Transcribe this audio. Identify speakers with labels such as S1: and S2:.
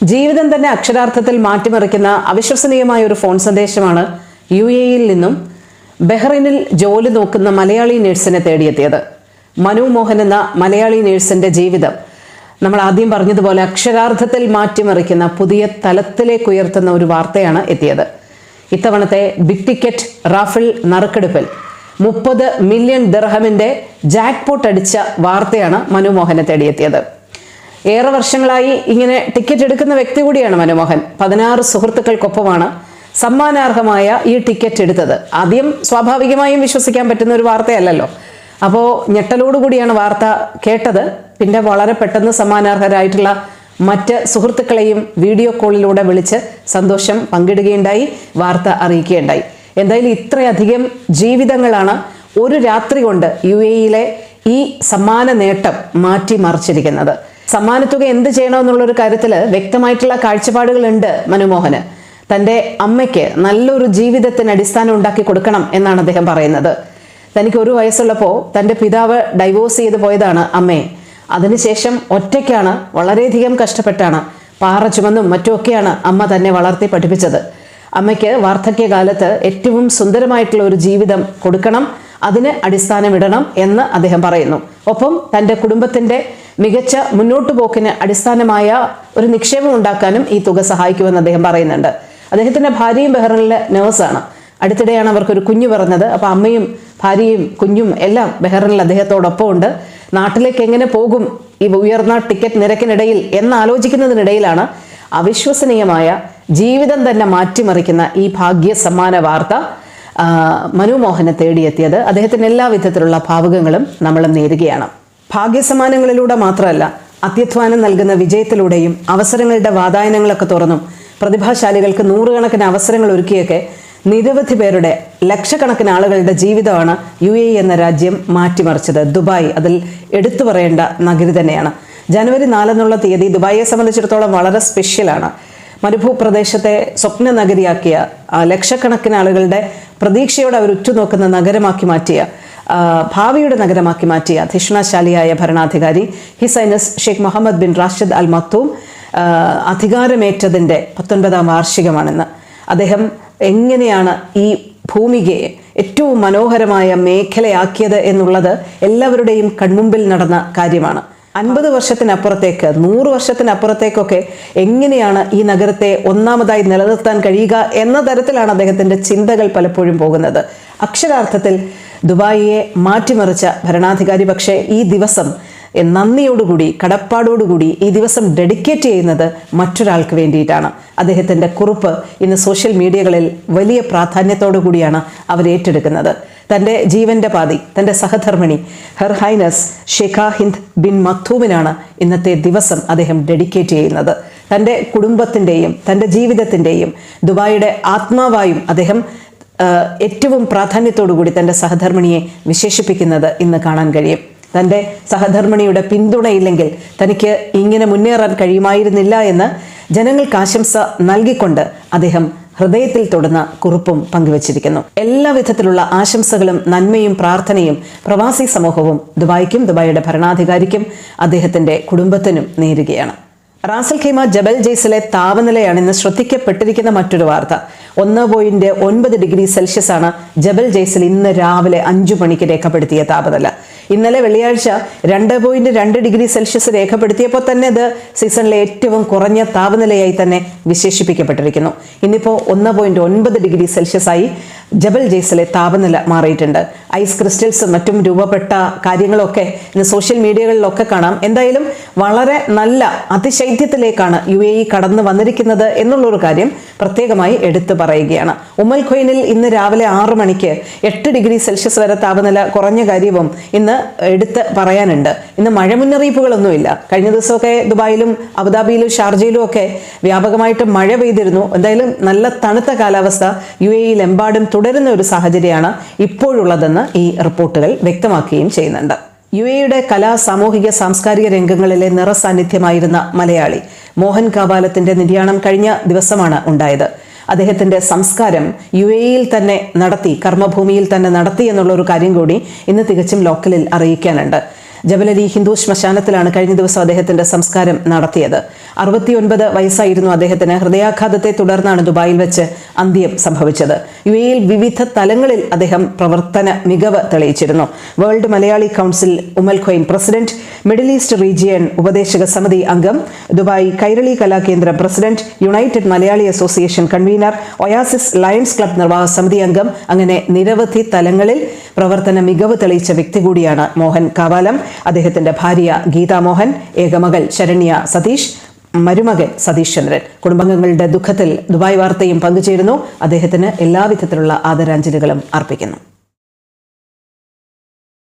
S1: ജീവിതം തന്നെ അക്ഷരാർത്ഥത്തിൽ മാറ്റിമറിക്കുന്ന അവിശ്വസനീയമായ ഒരു ഫോൺ സന്ദേശമാണ് യു എയിൽ നിന്നും ബഹ്റൈനിൽ ജോലി നോക്കുന്ന മലയാളി നേഴ്സിനെ തേടിയെത്തിയത്. മനു മോഹൻ എന്ന മലയാളി നേഴ്സിന്റെ ജീവിതം നമ്മൾ ആദ്യം പറഞ്ഞതുപോലെ അക്ഷരാർത്ഥത്തിൽ മാറ്റിമറിക്കുന്ന പുതിയ തലത്തിലേക്ക് ഉയർത്തുന്ന ഒരു വാർത്തയാണ് എത്തിയത്. ഇത്തവണത്തെ ബിഗ് ടിക്കറ്റ് റാഫിൾ നറുക്കെടുപ്പിൽ മുപ്പത് മില്യൺ ദിർഹമിന്റെ ജാക്ക്പോട്ട് അടിച്ച വാർത്തയാണ് മനു മോഹനെ തേടിയെത്തിയത്. ഏറെ വർഷങ്ങളായി ഇങ്ങനെ ടിക്കറ്റ് എടുക്കുന്ന വ്യക്തി കൂടിയാണ് മനോമോഹൻ. പതിനാറ് സുഹൃത്തുക്കൾക്കൊപ്പമാണ് സമ്മാനാർഹമായ ഈ ടിക്കറ്റ് എടുത്തത്. ആദ്യം സ്വാഭാവികമായും വിശ്വസിക്കാൻ പറ്റുന്ന ഒരു വാർത്തയല്ലല്ലോ. അപ്പോൾ ഞെട്ടലോടുകൂടിയാണ് വാർത്ത കേട്ടത്. പിന്നെ വളരെ പെട്ടെന്ന് സമ്മാനാർഹരായിട്ടുള്ള മറ്റ് സുഹൃത്തുക്കളെയും വീഡിയോ കോളിലൂടെ വിളിച്ച് സന്തോഷം പങ്കിടുകയുണ്ടായി വാർത്ത അറിയിക്കുകയുണ്ടായി. എന്തായാലും ഇത്രയധികം ജീവിതങ്ങളാണ് ഒരു രാത്രി കൊണ്ട് യു എയിലെ ഈ സമ്മാന നേട്ടം മാറ്റിമറിച്ചിരിക്കുന്നത്. സമ്മാനത്തുക എന്ത് ചെയ്യണമെന്നുള്ളൊരു കാര്യത്തിൽ വ്യക്തമായിട്ടുള്ള കാഴ്ചപ്പാടുകളുണ്ട് മനുമോഹന്. തന്റെ അമ്മയ്ക്ക് നല്ലൊരു ജീവിതത്തിന് അടിസ്ഥാനം ഉണ്ടാക്കി കൊടുക്കണം എന്നാണ് അദ്ദേഹം പറയുന്നത്. തനിക്ക് ഒരു വയസ്സുള്ളപ്പോൾ തന്റെ പിതാവ് ഡൈവോഴ്സ് ചെയ്ത് പോയതാണ് അമ്മയെ. അതിനുശേഷം ഒറ്റയ്ക്കാണ് വളരെയധികം കഷ്ടപ്പെട്ടാണ്. പാറ ചുമന്നും മറ്റുമൊക്കെയാണ് അമ്മ തന്നെ വളർത്തി പഠിപ്പിച്ചത്. അമ്മയ്ക്ക് വാർദ്ധക്യകാലത്ത് ഏറ്റവും സുന്ദരമായിട്ടുള്ള ഒരു ജീവിതം കൊടുക്കണം. അതിന് അടിസ്ഥാനമിടണം എന്ന് അദ്ദേഹം പറയുന്നു. ഒപ്പം തന്റെ കുടുംബത്തിന്റെ മികച്ച മുന്നോട്ടു പോക്കിന് അടിസ്ഥാനമായ ഒരു നിക്ഷേപം ഉണ്ടാക്കാനും ഈ തുക സഹായിക്കുമെന്ന് അദ്ദേഹം പറയുന്നുണ്ട്. അദ്ദേഹത്തിന്റെ ഭാര്യയും ബഹ്റിനിലെ നേഴ്സാണ്. അടുത്തിടെയാണ് അവർക്കൊരു കുഞ്ഞു പറഞ്ഞത് അപ്പോൾ അമ്മയും ഭാര്യയും കുഞ്ഞും എല്ലാം ബഹ്റിനിൽ അദ്ദേഹത്തോടൊപ്പം ഉണ്ട് നാട്ടിലേക്ക് എങ്ങനെ പോകും? ഈ ഉയർന്ന ടിക്കറ്റ് നിരക്കിനിടയിൽ എന്നാലോചിക്കുന്നതിനിടയിലാണ് അവിശ്വസനീയമായ ജീവിതം തന്നെ മാറ്റിമറിക്കുന്ന ഈ ഭാഗ്യ സമ്മാന വാർത്ത. മനുമോഹനെ തേടിയെത്തിയത് അദ്ദേഹത്തിന് എല്ലാ വിധത്തിലുള്ള ഭാവുകങ്ങളും നമ്മൾ നേരുകയാണ്. ഭാഗ്യസമ്മാനങ്ങളിലൂടെ മാത്രമല്ല അത്യധ്വാനം നൽകുന്ന വിജയത്തിലൂടെയും അവസരങ്ങളുടെ വാതായനങ്ങളൊക്കെ തുറന്നും പ്രതിഭാശാലികൾക്ക് നൂറുകണക്കിന് അവസരങ്ങൾ ഒരുക്കിയൊക്കെ നിരവധി പേരുടെ ലക്ഷക്കണക്കിന് ആളുകളുടെ ജീവിതമാണ് യു എ എന്ന രാജ്യം മാറ്റിമറിച്ചത്. ദുബായ് അതിൽ എടുത്തു പറയേണ്ട നഗരി തന്നെയാണ്. ജനുവരി നാലെന്നുള്ള തീയതി ദുബായിയെ സംബന്ധിച്ചിടത്തോളം വളരെ സ്പെഷ്യലാണ് മരുഭൂപ്രദേശത്തെ സ്വപ്ന നഗരിയാക്കിയ ലക്ഷക്കണക്കിന് ആളുകളുടെ പ്രതീക്ഷയോടെ അവർ ഉറ്റുനോക്കുന്ന നഗരമാക്കി മാറ്റിയ ഭാവിയുടെ നഗരമാക്കി മാറ്റിയ ധിഷണാശാലിയായ ഭരണാധികാരി his highness Sheikh Mohammed bin Rashid Al Maktoum അധികാരമേറ്റതിന്റെ പത്തൊൻപതാം വാർഷികമാണെന്ന്. അദ്ദേഹം എങ്ങനെയാണ് ഈ ഭൂമികയെ ഏറ്റവും മനോഹരമായ മേഖലയാക്കിയത് എന്നുള്ളത് എല്ലാവരുടെയും കൺമുമ്പിൽ നടന്ന കാര്യമാണ്. അൻപത് വർഷത്തിനപ്പുറത്തേക്ക് നൂറ് വർഷത്തിനപ്പുറത്തേക്കൊക്കെ എങ്ങനെയാണ് ഈ നഗരത്തെ ഒന്നാമതായി നിലനിർത്താൻ കഴിയുക എന്ന തരത്തിലാണ് അദ്ദേഹത്തിന്റെ ചിന്തകൾ പലപ്പോഴും പോകുന്നത്. അക്ഷരാർത്ഥത്തിൽ ദുബായിയെ മാറ്റിമറിച്ച ഭരണാധികാരി പക്ഷേ ഈ ദിവസം നന്ദിയോടുകൂടി കടപ്പാടോടുകൂടി ഈ ദിവസം ഡെഡിക്കേറ്റ് ചെയ്യുന്നത് മറ്റൊരാൾക്ക് വേണ്ടിയിട്ടാണ്. അദ്ദേഹത്തിന്റെ കുറിപ്പ് ഇന്ന് സോഷ്യൽ മീഡിയകളിൽ വലിയ പ്രാധാന്യത്തോടു കൂടിയാണ് അവർ ഏറ്റെടുക്കുന്നത്. തന്റെ ജീവന്റെ പാതി തന്റെ സഹധർമ്മിണി her highness Sheikha Hind bin മത്തൂമിനാണ് ഇന്നത്തെ ദിവസം അദ്ദേഹം ഡെഡിക്കേറ്റ് ചെയ്യുന്നത്. തന്റെ കുടുംബത്തിന്റെയും തന്റെ ജീവിതത്തിന്റെയും ദുബായിയുടെ ആത്മാവായും അദ്ദേഹം ഏറ്റവും പ്രാധാന്യത്തോടു കൂടി തന്റെ സഹധർമ്മിണിയെ വിശേഷിപ്പിക്കുന്നത് ഇന്ന് കാണാൻ കഴിയും. തന്റെ സഹധർമ്മിണിയുടെ പിന്തുണയില്ലെങ്കിൽ തനിക്ക് ഇങ്ങനെ മുന്നേറാൻ കഴിയുമായിരുന്നില്ല എന്ന് ജനങ്ങൾക്ക് ആശംസ നൽകിക്കൊണ്ട് അദ്ദേഹം ഹൃദയത്തിൽ തൊടുന്ന കുറിപ്പും പങ്കുവച്ചിരിക്കുന്നു. എല്ലാ വിധത്തിലുള്ള ആശംസകളും നന്മയും പ്രാർത്ഥനയും പ്രവാസി സമൂഹവും ദുബായിക്കും ദുബായിയുടെ ഭരണാധികാരിക്കും അദ്ദേഹത്തിന്റെ കുടുംബത്തിനും നേരുകയാണ്. റാസൽ ഖൈമ ജബൽ ജെയ്സിലെ താപനിലയാണ് ഇന്ന് ശ്രദ്ധിക്കപ്പെട്ടിരിക്കുന്ന മറ്റൊരു വാർത്ത. ഒന്ന് പോയിന്റ് ഒൻപത് ഡിഗ്രി സെൽഷ്യസ് ആണ് ജബൽ ജെയ്സിൽ ഇന്ന് രാവിലെ അഞ്ചു മണിക്ക് രേഖപ്പെടുത്തിയ താപനില. ഇന്നലെ വെള്ളിയാഴ്ച രണ്ട് പോയിന്റ് രണ്ട് ഡിഗ്രി സെൽഷ്യസ് രേഖപ്പെടുത്തിയപ്പോൾ തന്നെ ഇത് സീസണിലെ ഏറ്റവും കുറഞ്ഞ താപനിലയായി തന്നെ വിശേഷിപ്പിക്കപ്പെട്ടിരിക്കുന്നു. ഇന്നിപ്പോൾ ഒന്ന് പോയിന്റ് ഒൻപത് ഡിഗ്രി ജബൽ ജെയ്സിലെ താപനില മാറിയിട്ടുണ്ട്. ഐസ് ക്രിസ്റ്റൽസും മറ്റും രൂപപ്പെട്ട കാര്യങ്ങളൊക്കെ ഇന്ന് സോഷ്യൽ മീഡിയകളിലൊക്കെ കാണാം. എന്തായാലും വളരെ നല്ല അതിശൈത്യത്തിലേക്കാണ് യു എ ഇ കടന്നു വന്നിരിക്കുന്നത് എന്നുള്ളൊരു കാര്യം പ്രത്യേകമായി എടുത്തു പറയുകയാണ്. ഉമ്മൽ ഖൊയിനിൽ ഇന്ന് രാവിലെ ആറ് മണിക്ക് എട്ട് ഡിഗ്രി സെൽഷ്യസ് വരെ താപനില കുറഞ്ഞ കാര്യവും ഇന്ന് എടുത്ത് പറയാനുണ്ട്. ഇന്ന് മഴ മുന്നറിയിപ്പുകളൊന്നുമില്ല. കഴിഞ്ഞ ദിവസമൊക്കെ ദുബായിലും അബുദാബിയിലും ഷാർജയിലും ഒക്കെ വ്യാപകമായിട്ട് മഴ പെയ്തിരുന്നു. എന്തായാലും നല്ല തണുത്ത കാലാവസ്ഥ യു എയിൽ എമ്പാടും തുടരുന്ന ഒരു സാഹചര്യമാണ് ഇപ്പോഴുള്ളതെന്ന് ഈ റിപ്പോർട്ടുകൾ വ്യക്തമാക്കുകയും ചെയ്യുന്നുണ്ട്. യു എയുടെ കലാ സാമൂഹിക സാംസ്കാരിക രംഗങ്ങളിലെ നിറസാന്നിധ്യമായിരുന്ന മലയാളി മോഹൻ കാബാലത്തിന്റെ നിര്യാണം കഴിഞ്ഞ ദിവസമാണ് ഉണ്ടായത്. അദ്ദേഹത്തിന്റെ സംസ്കാരം യു എയിൽ തന്നെ നടത്തി കർമ്മഭൂമിയിൽ തന്നെ നടത്തി എന്നുള്ള ഒരു കാര്യം കൂടി ഇന്ന് തികച്ചും ലോക്കലിൽ അറിയിക്കാനുണ്ട്. ജബലലി ഹിന്ദു ശ്മശാനത്തിലാണ് കഴിഞ്ഞ ദിവസം അദ്ദേഹത്തിന്റെ സംസ്കാരം നടത്തിയത്. അറുപത്തിയൊൻപത് വയസ്സായിരുന്നു അദ്ദേഹത്തിന്. ഹൃദയാഘാതത്തെ തുടർന്നാണ് ദുബായിൽ വെച്ച് അന്ത്യം സംഭവിച്ചത്. യു എയിൽ വിവിധ തലങ്ങളിൽ അദ്ദേഹം പ്രവർത്തന മികവ് തെളിയിച്ചിരുന്നു. വേൾഡ് മലയാളി കൗൺസിൽ ഉമൽ പ്രസിഡന്റ് മിഡിൽ ഈസ്റ്റ് റീജിയൻ ഉപദേശക സമിതി അംഗം Dubai Kairali Kalakendra president united Malayali association convener oasis lions club നിർവാഹക സമിതി അംഗം അങ്ങനെ നിരവധി തലങ്ങളിൽ പ്രവർത്തന മികവ് തെളിയിച്ച വ്യക്തി കൂടിയാണ് മോഹൻ കാവാലം. അദ്ദേഹത്തിന്റെ ഭാര്യ ഗീതാ മോഹൻ ഏകമകൾ ശരണ്യ സതീഷ് മരുമകൻ സതീഷ് ചന്ദ്രൻ. കുടുംബാംഗങ്ങളുടെ ദുഃഖത്തിൽ ദുബായ് വാർത്തയും പങ്കുചേരുന്നു. അദ്ദേഹത്തിന് എല്ലാവിധത്തിലുള്ള ആദരാഞ്ജലികളും അർപ്പിക്കുന്നു.